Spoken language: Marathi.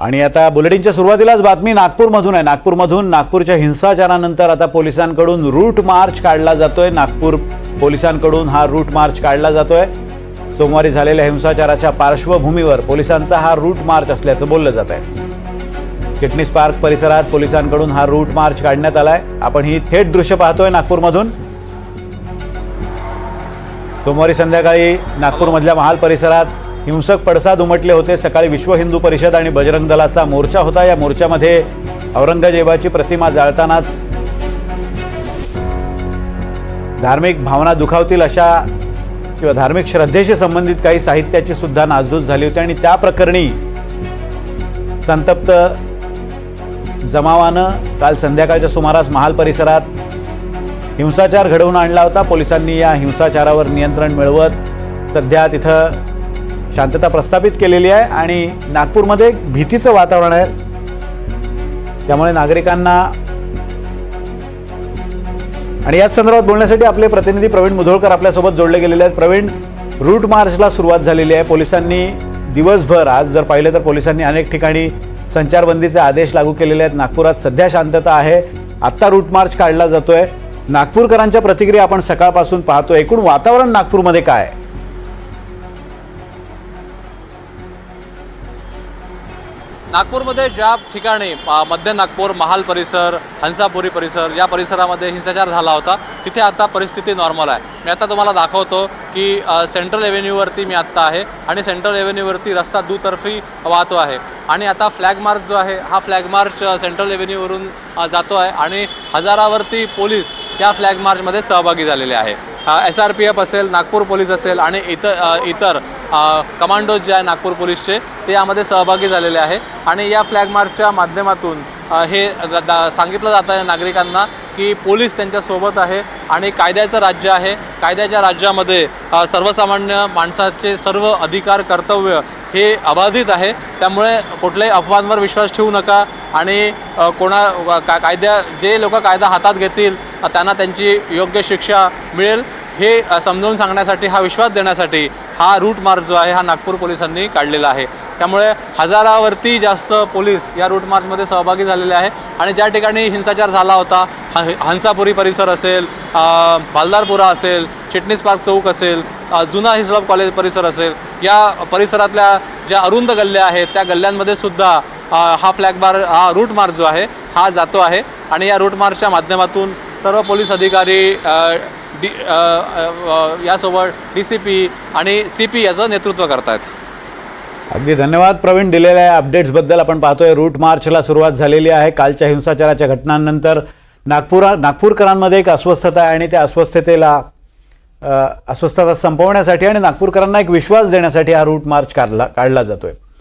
आणि आता बुलेटिनच्या सुरुवातीलाच बातमी नागपूरमधून आहे. नागपूरमधून नागपूरच्या हिंसाचारानंतर आता पोलिसांकडून रूट मार्च काढला जातोय. नागपूर पोलिसांकडून हा रूट मार्च काढला जातोय. सोमवारी झालेल्या हिंसाचाराच्या पार्श्वभूमीवर पोलिसांचा हा रूट मार्च असल्याचं बोललं जात आहे. चिटणीस पार्क परिसरात पोलिसांकडून हा रूट मार्च काढण्यात आलाय. आपण ही थेट दृश्य पाहतोय नागपूरमधून. सोमवारी संध्याकाळी नागपूरमधल्या महाल परिसरात हिंसक पडसाद उमटले होते. सकाळी विश्व हिंदू परिषद आणि बजरंग दलाचा मोर्चा होता. या मोर्चामध्ये औरंगजेबाची प्रतिमा जाळतानाच धार्मिक भावना दुखावतील अशा किंवा धार्मिक श्रद्धेशी संबंधित काही साहित्याची सुद्धा नासधूस झाली होती. आणि त्या प्रकरणी संतप्त जमावानं काल संध्याकाळच्या सुमारास महाल परिसरात हिंसाचार घडवून आणला होता. पोलिसांनी या हिंसाचारावर नियंत्रण मिळवत सध्या तिथं शांतता प्रस्थापित केलेली आहे आणि नागपूरमध्ये एक भीतीचं वातावरण आहे. त्यामुळे नागरिकांना आणि याच संदर्भात बोलण्यासाठी आपले प्रतिनिधी प्रवीण मुधोळकर आपल्यासोबत जोडले गेलेले आहेत. प्रवीण रूट मार्चला सुरुवात झालेली आहे. पोलिसांनी दिवसभर आज जर पाहिलं तर पोलिसांनी अनेक ठिकाणी संचारबंदीचे आदेश लागू केलेले आहेत. नागपुरात सध्या शांतता आहे. आत्ता रूट मार्च काढला जातोय. नागपूरकरांच्या प्रतिक्रिया आपण सकाळपासून पाहतो एकूण वातावरण नागपूरमध्ये काय नागपूरमध्ये ज्या ठिकाणी मध्य नागपूर महाल परिसर हंसापुरी परिसर या परिसरामध्ये हिंसाचार झाला होता तिथे आता परिस्थिती नॉर्मल आहे. मी आता तुम्हाला दाखवतो की सेंट्रल एव्हेन्यूवरती मी आत्ता आहे आणि सेंट्रल एव्हेन्यूवरती रस्ता दुतर्फी वाहतो आहे. आणि आता फ्लॅग मार्च जो आहे हा फ्लॅग मार्च सेंट्रल एव्हेन्यूवरून जातो आहे आणि हजारावरती पोलीस या फ्लॅग मार्चमध्ये सहभागी झालेले आहे. एस आर पी एफ असेल नागपूर पोलीस असेल आणि इतर इतर कमांडोज जे आहे नागपूर पोलीसचे ते यामध्ये सहभागी झालेले आहे. आणि या फ्लॅग मार्चच्या माध्यमातून हे दा सांगितलं जात आहे नागरिकांना की पोलीस त्यांच्यासोबत आहे आणि कायद्याचं राज्य आहे. कायद्याच्या राज्यामध्ये सर्वसामान्य माणसाचे सर्व अधिकार कर्तव्य हे अबाधित आहे. त्यामुळे कुठल्याही अफवांवर विश्वास ठेवू नका आणि कोणा का कायद्या जे लोक कायदा हातात घेतील त्यांना त्यांची योग्य शिक्षा मिळेल. हे समजावून सांगण्यासाठी हा विश्वास देण्यासाठी हा रूट मार्च जो आहे हा नागपूर पोलिसांनी काढलेला आहे. त्यामुळे हजारावरती जास्त पोलीस या रूट मार्चमध्ये सहभागी झालेले आहे. आणि ज्या ठिकाणी हिंसाचार झाला होता ह हंसापुरी परिसर असेल भालदारपुरा असेल चिटणीस पार्क चौक असेल जुना हिस्लॉप कॉलेज परिसर असेल या परिसरातल्या ज्या अरुंद गल्ल्या आहेत त्या गल्ल्यांमध्ये सुद्धा हा फ्लॅग मार हा रूट मार्च जो आहे हा जातो आहे. आणि या रूट मार्चच्या माध्यमातून सर्व पोलीस अधिकारी डी यासोबत डी सी पी आणि सी पी याचं नेतृत्व करतायत. अगदी धन्यवाद. प्रवीण दिलेल्या अपडेट्सबद्दल आपण पाहतोय. रूट मार्चला सुरुवात झालेली आहे. कालच्या हिंसाचाराच्या घटनांनंतर नागपुरा नागपूरकरांमध्ये एक अस्वस्थता आहे आणि त्या अस्वस्थतेला अस्वस्थता संपवण्यासाठी आणि नागपूरकरांना एक विश्वास देण्यासाठी हा रूट मार्च काढला काढला जातोय.